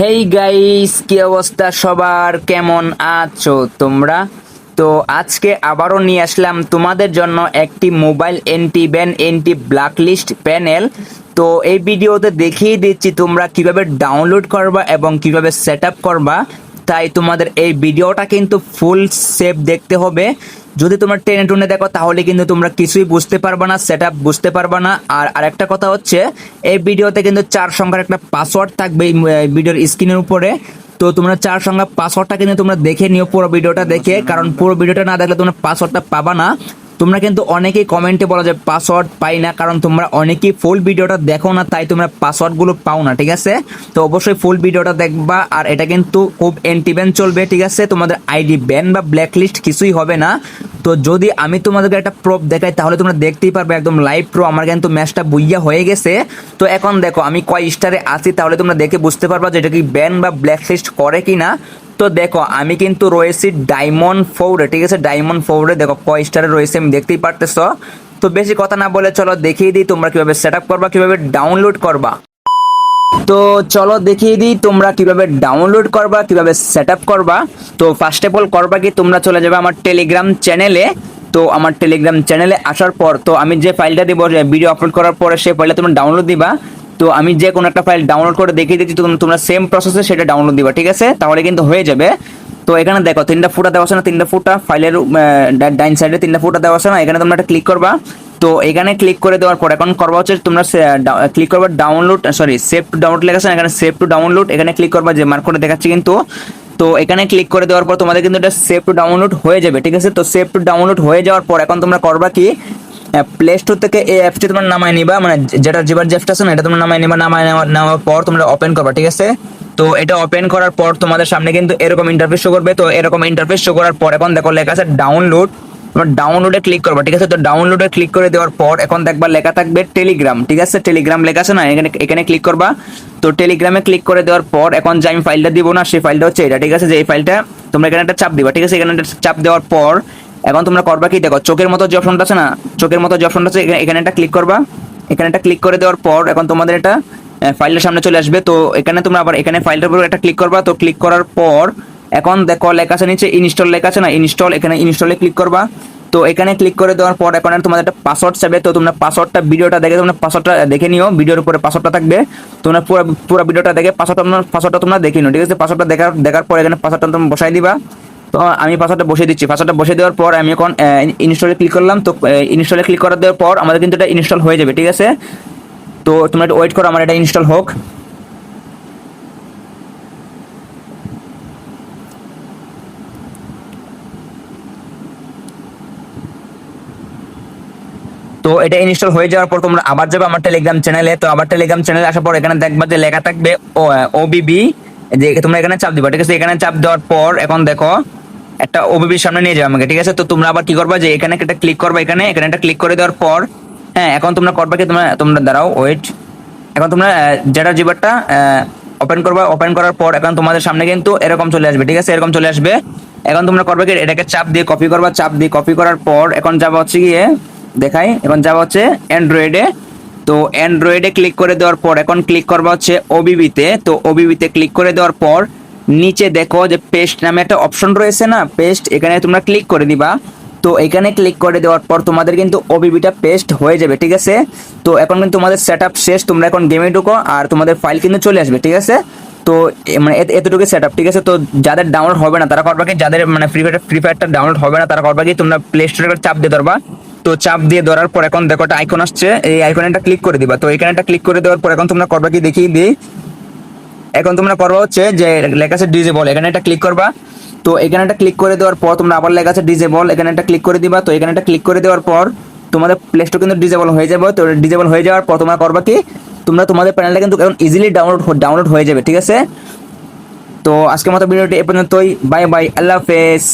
Hey guys কি অবস্থা? সবার কেমন আছো তোমরা? তো আজকে আবারও নিয়ে আসলাম তোমাদের জন্য একটি mobile anti ban, anti blacklist panel. তো এই ভিডিওতে দেখিয়ে দিচ্ছি তোমরা কীভাবে ডাউনলোড করবা এবং কীভাবে সেট করবা। তাই তোমাদের এই ভিডিওটা কিন্তু ফুল সেভ দেখতে হবে। যদি তোমরা টেনে টুনে দেখো, তাহলে কিন্তু তোমরা কিছুই বুঝতে পারবে না সেট বুঝতে পারবে না। আর আরেকটা কথা হচ্ছে, এই ভিডিওতে কিন্তু চার সংখ্যার একটা পাসওয়ার্ড থাকবে ভিডিওর স্ক্রিনের উপরে। তো তোমরা চার সংখ্যা পাসওয়ার্ডটা কিন্তু তোমরা দেখে নিও পুরো ভিডিওটা দেখে, কারণ পুরো ভিডিওটা না দেখলে তোমরা পাসওয়ার্ডটা পাবা না। তোমরা কিন্তু অনেকেই কমেন্টে বলা যায় পাসওয়ার্ড পাই না, কারণ তোমরা অনেকেই ফুল ভিডিওটা দেখো না, তাই তোমরা পাসওয়ার্ডগুলো পাও না, ঠিক আছে? তো অবশ্যই ফুল ভিডিওটা দেখবা, আর এটা কিন্তু খুব এন্টি ব্যান চলবে, ঠিক আছে? তোমাদের আইডি ব্যান বা ব্ল্যাকলিস্ট কিছুই হবে না। তো যদি আমি তোমাদেরকে একটা প্রপ দেখাই, তাহলে তোমরা দেখতেই পারবে একদম লাইভ প্রো আমার কিন্তু ম্যাচটা বুইয়া হয়ে গেছে। তো এখন দেখো, আমি কয় স্টারে আছি, তাহলে তোমরা দেখে বুঝতে পারবা যে এটা কি ব্যান বা ব্ল্যাকলিস্ট করে কি না তো দেখো, আমি কিন্তু রয়েছি ডায়মন্ড ফোরে, ঠিক আছে? ডায়মন্ড ফোরে, দেখো, কয় স্টারে রয়েছে, আমি দেখতেই পারতেছ। তো বেশি কথা না বলে চলো দেখিয়ে দিই তোমরা কীভাবে সেট করবা, কীভাবে ডাউনলোড করবা। তো চলো দেখিয়ে দিই তোমরা কীভাবে ডাউনলোড করবা, কীভাবে সেট করবা। তো ফার্স্ট অফ অল করবা কি, তোমরা চলে যাবে আমার টেলিগ্রাম চ্যানেলে তো আমার টেলিগ্রাম চ্যানেলে আসার পর, তো আমি যে ফাইলটা দিব ভিডিও আপলোড করার পরে সেই ফাইলটা তোমরা ডাউনলোড দিবা। তো আমি যে কোনো একটা ফাইল ডাউনলোড করে দেখিয়ে দিচ্ছি তোমরা সেম প্রসেসে সেটা ডাউনলোড দিবা, ঠিক আছে? তাহলে কিন্তু হয়ে যাবে। তো এখানে দেখো, তিনটা ফুটা দেওয়া আছে না? তিনটা ফুটা ফাইলের ডাইন সাইডে তিনটা ফুটা দেওয়া আছে না? এখানে তোমরা একটা ক্লিক করবা। তো এখানে ক্লিক করে দেওয়ার পর, এখন করবা হচ্ছে তোমরা ক্লিক করবা download sorry save to download লেখা আছে এখানে সেভ টু ডাউনলোড এখানে ক্লিক করবা যে মার্ক করে দেখাচ্ছি কিন্তু। তো এখানে ক্লিক করে দেওয়ার পর তোমাদের কিন্তু এটা সেভ টু ডাউনলোড হয়ে যাবে, ঠিক আছে? তো সেভ টু ডাউনলোড হয়ে যাওয়ার পর এখন তোমরা করবা কি? প্লে স্টোর থেকে এই অ্যাপটি তোমরা নামায় নিবা। মানে যেটা যেবার যে আছে না, এটা তোমরা নামায় নিবা। নামায় নেওয়ার পর তোমরা ওপেন করবা, ঠিক আছে? তো এটা ওপেন করার পর তোমাদের সামনে কিন্তু এরকম ইন্টারফেস শো করবে। তো এরকম ইন্টারফেস শো করার পর এখন দেখো লেখা আছে ডাউনলোড তোমরা ডাউনলোডে ক্লিক করবা, ঠিক আছে? তো ডাউনলোডে ক্লিক করে দেওয়ার পর এখন দেখবা লেখা থাকবে টেলিগ্রাম ঠিক আছে? টেলিগ্রাম লেখা আছে না? এখানে এখানে ক্লিক করবা। তো টেলিগ্রামে ক্লিক করে দেওয়ার পর এখন যে আমি ফাইলটা দিব না, সেই ফাইলটা হচ্ছে এটা, ঠিক আছে? যে এই ফাইলটা তোমরা এখানে একটা চাপ দিবা, ঠিক আছে? এখানে একটা চাপ দেওয়ার পর এখন তোমরা করবা কি? দেখো, চোখের মতো যে অপশনটা আছে না, চোখের মতো যে অপশনটা আছে, এখানে- একটা ক্লিক করবা। এখানে একটা ক্লিক করে দেওয়ার পর এখন তোমাদের এটা ফাইলের সামনে চলে আসবে। তো এখানে তোমরা আবার এখানে ফাইলটার উপর একটা ক্লিক করবা। তো ক্লিক করার পর এখন দেখো, লেখা আছে নিচে ইনস্টল লেখা আছে না? ইনস্টল এখানে ইনস্টলে ক্লিক করবা। তো এখানে ক্লিক করে দেওয়ার পর এখন তোমাদের একটা পাসওয়ার্ড চাবে। তো তোমরা পাসওয়ার্ডটা ভিডিওটা দেখে তোমরা পাসওয়ার্ডটা দেখে নিও। ভিডিওর উপরে পাসওয়ার্ডটা থাকবে। তোমরা পুরো পুরো ভিডিওটা দেখে পাসওয়ার্ডটা তোমরা পাসওয়ার্ডটা তোমরা দেখে নিও, ঠিক আছে? পাসওয়ার্ডটা দেখার দেখার পর এখানে পাসওয়ার্ডটা তোমরা বসাই দিবা। তো আমি পাসওয়ার্ডটা বসিয়ে দিচ্ছি। পাসওয়ার্ডটা বসিয়ে দেওয়ার পর আমি এখন ইনস্টলে ক্লিক করলাম। তো ইনস্টলে ক্লিক করার দেওয়ার পর আমাদের কিন্তু এটা ইনস্টল হয়ে যাবে, ঠিক আছে? তো তোমরা একটু ওয়েট করো, আমার এটা ইনস্টল হোক। তো এটা ইনস্টল হয়ে যাওয়ার পর তোমরা আবার যাবে আমার টেলিগ্রাম চ্যানেলে তো আবার টেলিগ্রাম চ্যানেলে আসার পর এখানে দেখবা যে লেখা থাকবে ওবিবি যে তোমরা এখানে চাপ দিবা, ঠিক আছে? এখানে চাপ দেওয়ার পর এখন দেখো একটা ওবিবির সামনে নিয়ে যাবে আমাকে, ঠিক আছে? তো তোমরা আবার কি করবা যে এখানে একটা ক্লিক করবা এখানে এখানে একটা ক্লিক করে দেওয়ার পর হ্যাঁ এখন তোমরা করবা কি? তোমরা তোমরা দাঁড়াও ওয়েট এখন তোমরা যেটা জিবারটা ওপেন করবা ওপেন করার পর এখন তোমাদের সামনে কিন্তু এরকম চলে আসবে, ঠিক আছে? এরকম চলে আসবে। এখন তোমরা করবে কি? এটাকে চাপ দিয়ে কপি করবা, চাপ দিয়ে কপি করার পর এখন যাবা হচ্ছে গিয়ে, দেখাই, এখন যাবা হচ্ছে অ্যান্ড্রয়েডে তো অ্যান্ড্রয়েডে ক্লিক করে দেওয়ার পর এখন ক্লিক করবা হচ্ছে ওবিবিতে তো। ওবিবিতে ক্লিক করে দেওয়ার পর নিচে দেখো যে পেস্ট নামে একটা অপশন রয়েছে না? পেস্ট এখানে তোমরা ক্লিক করে দিবা। তো এখানে ক্লিক করে দেওয়ার পর তোমাদের কিন্তু ওবিবিটা পেস্ট হয়ে যাবে, ঠিক আছে? তো এখন কিন্তু তোমাদের সেট শেষ, তোমরা এখন গেমে ঢুকো আর তোমাদের ফাইল কিন্তু চলে আসবে, ঠিক আছে? তো মানে এত- এতটুকু সেট আপ ঠিক আছে? তো যাদের ডাউনলোড হবে না, তারা করবা কি? যাদের মানে ফ্রি ফায়ার ফ্রি ফায়ারটা ডাউনলোড হবে না, তারা করবা কি? তোমরা প্লে স্টোরে চাপ দিয়ে ধরবা। তো চাপ দিয়ে ধরার পর এখন দেখো একটা আইকন আসছে, এই আইকনে একটা ক্লিক করে দিবা। তো এখানে একটা ক্লিক করে দেওয়ার পর এখন তোমরা করবা কি? দেখিয়ে দিই। এখন তোমরা করবা হচ্ছে যে লেখা আছে ডিজেবল এখানে একটা ক্লিক করবা। তো এখানে একটা ক্লিক করে দেওয়ার পর তোমরা আবার লেখা আছে ডিজেবল এখানে একটা ক্লিক করে দিবা। তো এখানে একটা ক্লিক করে দেওয়ার পর তোমাদের প্লে স্টোর কিন্তু ডিজেবল হয়ে যাবে। তো ডিজেবল হয়ে যাওয়ার পর তোমরা করবা কি? তোমরা তোমাদের প্যানেলটা কিন্তু এখন ইজিলি ডাউনলোড ডাউনলোড হয়ে যাবে, ঠিক আছে? তো আজকের মতো ভিডিওটি এ পর্যন্তই। বাই বাই আল্লাহ হাফেজ।